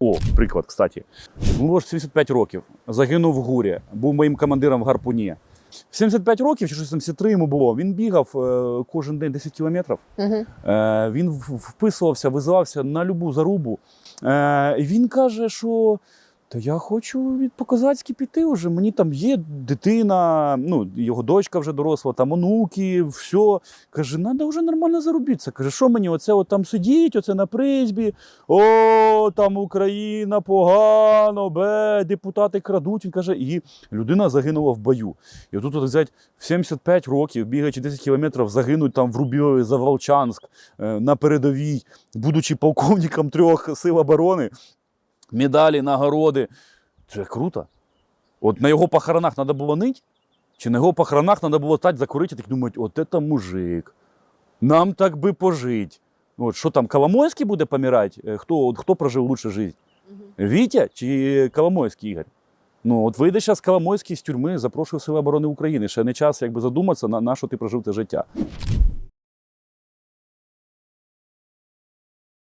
О, приклад, кстати. Було ж 75 років. Загинув в гурі, був моїм командиром в гарпуні. В 75 років, чи щось 73 йому було, він бігав е, кожен день 10 кілометрів. Угу. Він вписувався, визивався на любу зарубу. Е, він каже, що та я хочу від по-козацьки піти вже. Мені там є дитина, ну, його дочка вже доросла, там онуки, все. Каже, треба вже нормально заробитися. Каже, що мені оце от там сидіть, оце на призбі, о, там Україна погано, бе, депутати крадуть. Він каже, і людина загинула в бою. І отут от взять в 75 років, бігаючи 10 кілометрів, загинуть там в Рубіові за Волчанськ е, на передовій, будучи полковником трьох сил оборони, медалі, нагороди. Це круто. От на його похоронах треба було нить, чи на його похоронах треба було стати закурити і так думати, от це мужик. Нам так би пожить. От що там, Коломойський буде помирати? Е, Хто, от, хто прожив лучше життя? Вітя чи Коломойський Ігор? Ну, от вийде зараз Коломойський з тюрми, запрошує Сили оборони України. Ще не час якби задуматися, на, на що ти прожив це життя.